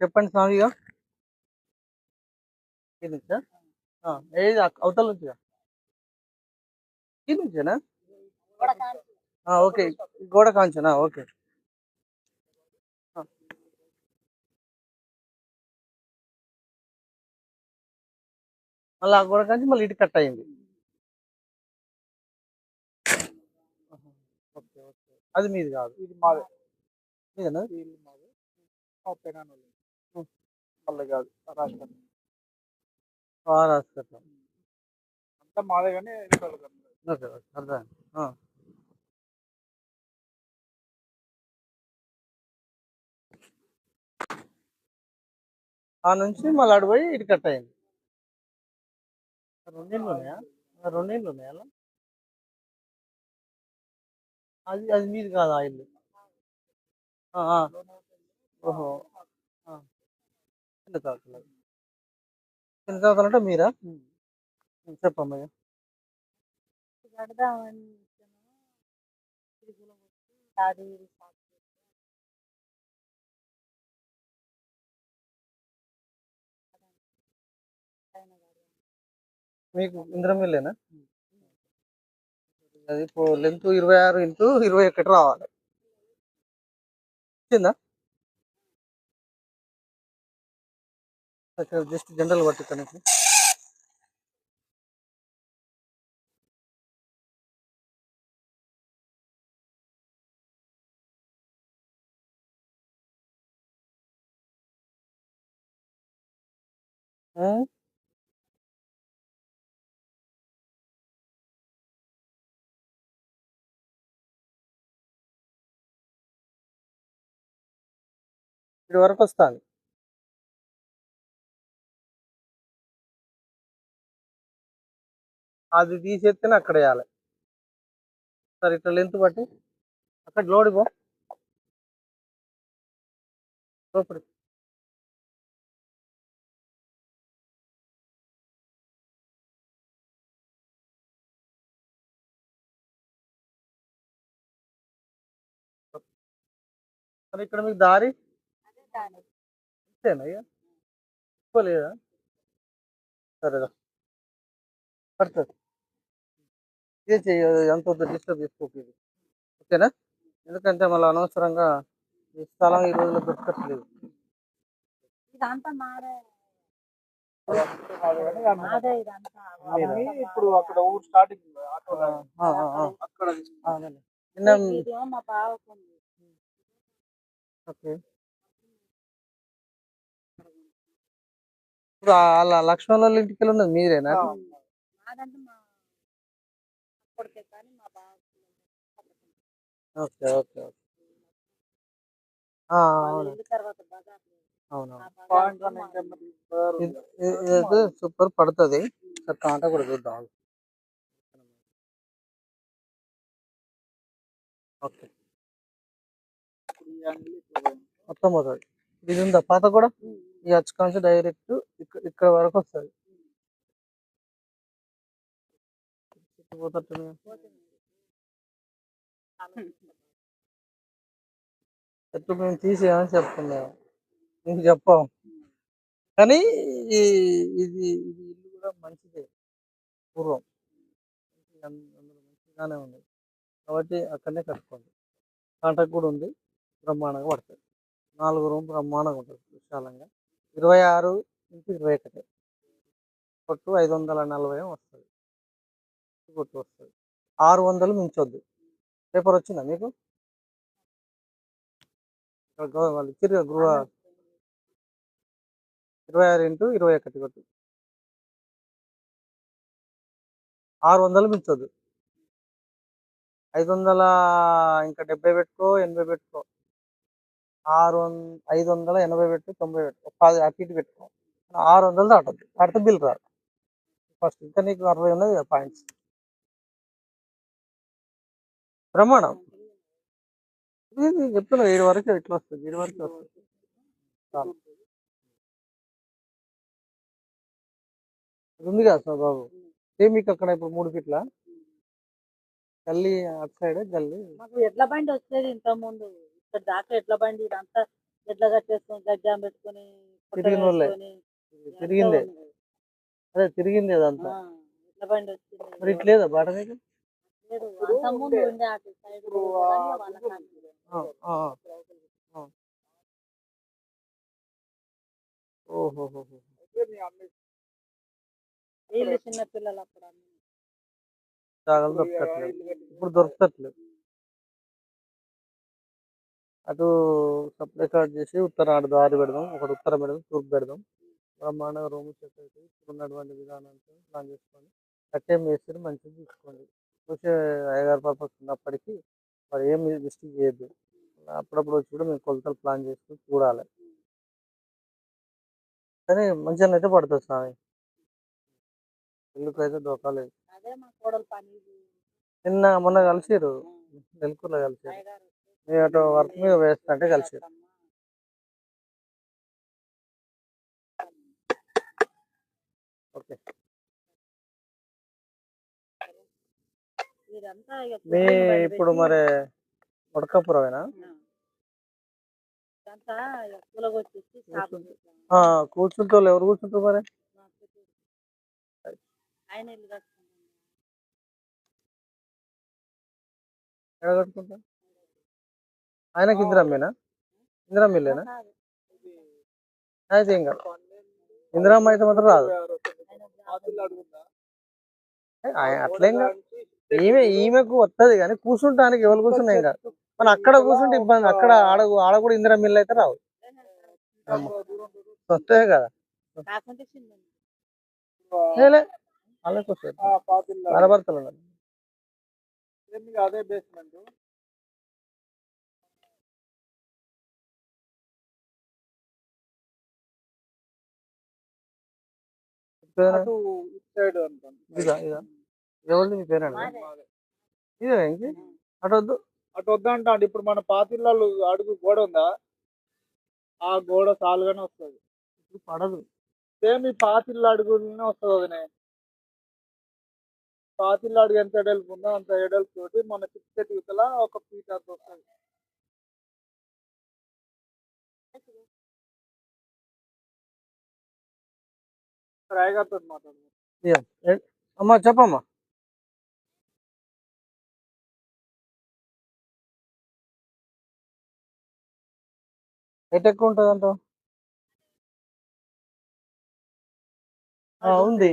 చెప్పండి నుంచా? ఆ, ఏది? అవతల నుంచిగా నుంచేనా? ఓకే. గోడ కాంచనా? ఓకే. మళ్ళీ ఆ గోడ కాంచి మళ్ళీ ఇటు కట్ అయింది. అది మీది కాదు. ఇది మాదే. మీదేనా? వాళ్ళది. వాళ్ళది కాదు రాష్ట్రం. రాసుకోవటం అంతా మాదే కానీ అర్థం ఆ. నుంచి మళ్ళీ అటు పోయి ఇటు కట్ అయింది. రెండేళ్ళు ఉన్నాయా? రెండేళ్ళు ఉన్నాయా అది అది మీది కాదు ఆ ఇల్లు. ఓహో! తాతలు చిన్న తాతలు అంటే మీరా? చెప్పమ్మా మీకు ఇంద్రమిల్లేనా అది ఇప్పుడు లెంత్ ఇరవై ఆరు ఇంటూ ఇరవై ఒకటి రావాలి. వచ్చిందా జస్ట్ జనరల్ పట్టి కనుక వరకు వస్తాను అది తీసేస్తేనే అక్కడ వేయాలి. సరే ఇట్లా లెంత్ బట్టి. అక్కడ లోడి పో మరి ఇక్కడ మీకు దారి? అంతేనా ఇక లేదా సరేదా పడుతుంది. ఇదే చెయ్యి ఎంత డిస్టర్బ్ చేసుకోకు ఇది. ఓకేనా? ఎందుకంటే మళ్ళీ అనవసరంగా ఈ స్థలం ఈ రోజుల్లో దొరకట్లేదు. ఇప్పుడు అక్కడ ఊరు స్టార్టింగ్. అక్కడ ఓకే. ఇప్పుడు వాళ్ళ లక్ష్మణ్ వాళ్ళ ఇంటికి వెళ్ళి ఉన్నది మీరేనా? మాదంటే మా అప్పటికే కానీ మా బావకు ఓకే ఓకే ఇది- సూపర్ పడుతుంది. సార్ కాంట కూడా చూద్దాం. ఓకే. మొత్తం పోతుంది. ఇది ఉందా పాత కూడా? ఈ అచ్చుకాంచి డైరెక్ట్ ఇక్కడ ఇక్కడ వరకు వస్తుంది. పోతట్టు ఎట్లా మేము తీసేయమని చెప్తున్నాం. నీకు చెప్పాం. కానీ ఈ ఇది ఇది ఇల్లు కూడా మంచిదే. పూర్వం. అందులో మంచిగానే ఉంది. కాబట్టి అక్కడనే కట్టుకోండి. కాంటాక్ట్ కూడా ఉంది. బ్రహ్మాండంగా పడుతుంది. నాలుగు రూమ్ బ్రహ్మాండంగా ఉంటుంది విశాలంగా. ఇరవై ఆరు ఇంటూ ఇరవై ఒకటి. పట్టు ఐదు వందల నలభై వస్తుంది. కొట్టు వస్తుంది ఆరు వందలు మించొద్దు. పేపర్ వచ్చిందా మీకు? వాళ్ళు ఇచ్చారు గృహ ఇరవై ఆరు ఇంటూ ఇరవై ఒకటి కొట్టు ఆరు వందలు మించొద్దు. ఐదు వందల ఇంకా డెబ్బై పెట్టుకో ఎనభై పెట్టుకో. ఆరు వంద ఐదు వందల ఎనభై పెట్టు తొంభై పెట్టు. పది అటు ఇటు పెట్టుకో. ఆరు వందలు దాటద్దు. దాటితే బిల్ రాదు. ఫస్ట్ ఇంకా నీకు అరవై ఉన్నది పాయింట్స్. నేను చెప్తున్నా ఏడు వరకు ఇట్లా వస్తుంది ఏడు వరకు వస్తుంది. ఉంది కదా సార్ బాబు సేమ్ మీకు అక్కడ ఇప్పుడు మూడు ఫీట్ల? గల్లీ అటు సైడ్ గల్లీ. మాకు ఎడ్ల బండి వచ్చేది ఇంత ముందు ఇక్కడ దాకా ఎడ్ల బండి ఇదంతా ఎట్లా కట్టేసుకొని గడ్జాం పెట్టుకొని పుట్ట తిరిగిన వాళ్ళే. తిరిగిందే. అదే తిరిగింది అదంతా ఆ, ఎట్ల బండి వచ్చింది. మరి ఇట్లేదా బాట మీకు వాళ్ళ చిన్న పిల్లలు అప్పుడు ఇప్పుడు దొరకట్లేదు. ఇప్పుడు అటు సప్లై కార్డ్ చేసి ఉత్తరం అటు దారి పెడదాం ఒకటి ఉత్తరం పెడదాం తూర్పు పెడదాం. బ్రహ్మాండంగా రూమ్ సెట్ అయితే ఉన్నటువంటి విధానానికి ప్లాన్ చేసుకోండి కట్టే మేస్త్రి మంచిగా చూసుకోండి. చూసే అయ్యగారి పర్పస్ ఉన్నప్పటికీ మరి ఏం మిస్టేక్ చేయొద్దు. అప్పుడప్పుడు వచ్చి కూడా మేము కొలతలు ప్లాన్ చేసుకుని చూడాలి. కానీ మంచిగా అయితే పడుతుంది స్వామి. ఇల్లుకు అయితే దొరకలేదు. నిన్న మొన్న కలిసిరు నెలకూరులో కలిసిరు వచ్చి మీ అటు వర్క్ మీద వేస్తుంటే కలిసిరు. ఓకే ఇదంతా ఇక మీ ఇప్పుడు మరి షాప్ కూర్చుంటే. కూర్చుంటారు ఎవరు కూర్చుంటారు మరి? కట్టుకుంటారు? ఆయనకి ఇందిరమ్మేనా ఇందిరమ్మిల్లేనా కాదు. అయితే ఏం కాదు ఇందిరమ్మ అయితే మాత్రం రాదు. అట్లేం కాదు. ఈమె ఈమెకు వస్తుంది కానీ కూర్చుంటానికి ఎవరు కూర్చున్నా ఏం కాదు మన అక్కడ కూర్చుంటే ఇబ్బంది అక్కడ ఆడ ఆడ కూడా ఇందిరమ్మిల్లు అయితే రావు. వస్తాయి కదా. వాళ్ళకి ఉన్నారు. ఏమి అదే బేస్మెంట్ పేరేనా? అటు ఇటు సైడ్ అనుకోండి ఇదా ఇదా ఎవరిది మీ మాదే. ఇదే ఇంకి? అటు వద్దు అటు వద్దంటా ఇప్పుడు మన పాతిళ్ళు అడుగు గోడ ఉందా? ఆ గోడ సాలుగానే వస్తుంది. ఇప్పుడు పడదు. సేమ్ ఈ పాతిళ్ళు అడుగులోనే వస్తుంది వదినే. పాతిళ్ళు అడుగు ఎంత ఎడల్పు ఉందో అంత ఎడల్పు తోటి మన చిట్ట ఇవతల ఒక ఫీట్ అంత వస్తుంది. రాయగారితో మాట్లాడు ఇయ్య. ఏ- అమ్మా చెప్పమ్మా. ఎట్ ఎక్కువ ఉంటుంది అంట ఉంది.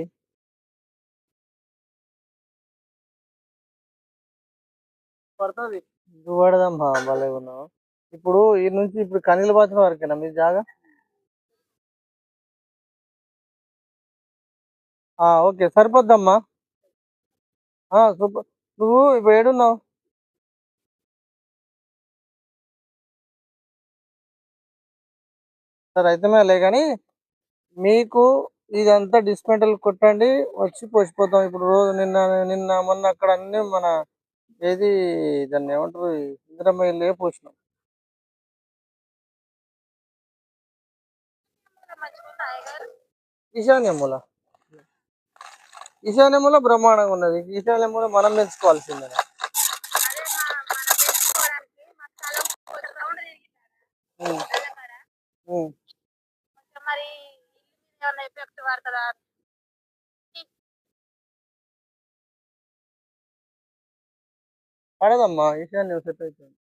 పడుతుంది. నువ్వు పడదమ్మా భలే ఉన్నావు. ఇప్పుడు ఈ నుంచి ఇప్పుడు కనీల బాత్ర వరకేనా మీ జాగా? ఆ, ఓకే సరిపోద్దమ్మా. ఆ, సూపర్. నువ్వు ఇప్పుడు ఏడున్నావు? సరే అయితే లే కానీ మీకు ఇదంతా డిస్మెంటల్ కొట్టండి వచ్చి పోసిపోతాం. ఇప్పుడు రోజు నిన్న నిన్న మొన్న అక్కడ అన్ని మన ఏది దాన్ని ఏమంటారు ఇందిరమ్మ ఇల్లే పోసినాం. ఈశాన్యముల ఈశాన్యముల బ్రహ్మాండంగా ఉన్నది. ఈశాన్యముల మనం పెంచుకోవాల్సిందే ఉం. ఏమైనా ఎఫెక్ట్ పడుతుందా? పడదమ్మా ఈశాన్యం సెట్ అవుతుంది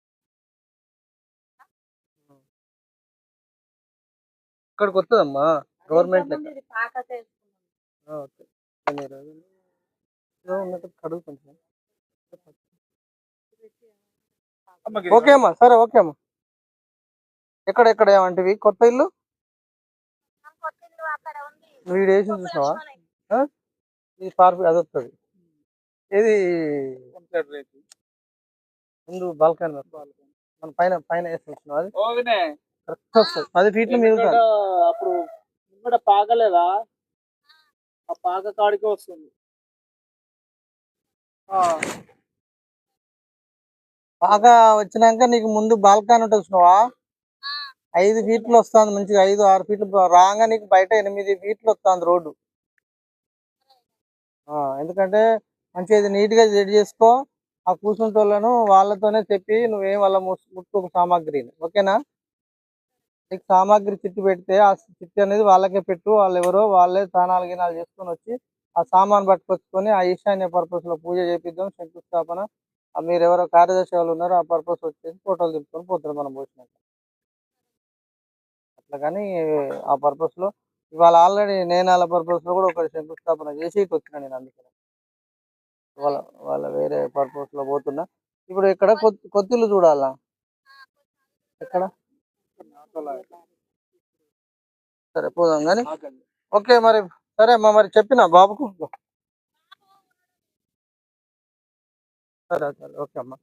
ఇక్కడికి వస్తుందమ్మా గవర్నమెంట్ ఓకే. ఉన్నట్టు కడుగు కొంచెం ఓకే అమ్మా సరే ఓకే అమ్మా. ఎక్కడ ఎక్కడ ఏమంటివి? కొత్త ఇల్లు? వీడు వేసి చూసినావా? ఇది పార్క్ అది వస్తుంది ఇది ముందు బాల్కనీ మన పైన పైన వేసి అది. కరెక్ట్ వస్తుంది. పది ఫీట్లు మిగులుతుంది అప్పుడు ముంగట పాకలేదా ఆ పాక కాడికి వస్తుంది. ఆ, బాగా వచ్చినాక నీకు ముందు బాల్కనీ ఉంటుంది చూసినావా? ఐదు ఫీట్లు వస్తుంది మంచిగా ఐదు ఆరు ఫీట్లు రాగా నీకు బయట ఎనిమిది ఫీట్లు వస్తుంది రోడ్డు. ఆ, ఎందుకంటే మంచిగా ఇది నీట్గా రెడీ చేసుకో ఆ కూర్చుంటోళ్ళను వాళ్ళతోనే చెప్పి నువ్వేం వాళ్ళ ముట్టుకు సామాగ్రిని. ఓకేనా? నీకు సామాగ్రి చిట్టి పెడితే ఆ చిట్టి అనేది వాళ్ళకే పెట్టు వాళ్ళు ఎవరో వాళ్ళే స్నానాలు గినాలు చేసుకొని వచ్చి ఆ సామాన్ పట్టుకొచ్చుకొని ఆ ఈశాన్య పర్పస్లో పూజ చేపిద్దాం శంకుస్థాపన. మీరు ఎవరో కార్యదర్శి వాళ్ళు ఉన్నారో ఆ పర్పస్ వచ్చేసి ఫోటోలు తీసుకొని పోతారు మనం పోసినాక. అట్లా కానీ ఆ పర్పస్లో ఇవాళ ఆల్రెడీ నేను వాళ్ళ పర్పస్లో కూడా ఒక శంకుస్థాపన చేసి ఇటు వచ్చిన నేను అందుకని. వాళ్ళ వాళ్ళ వేరే పర్పస్లో పోతున్నా. ఇప్పుడు ఇక్కడ కొత్త కొత్తిల్లు చూడాలా? ఎక్కడ? సరే పోదాం కానీ. ఓకే మరి సరే అమ్మా మరి చెప్పిన బాబుకు? సరే సరే ఓకే అమ్మా.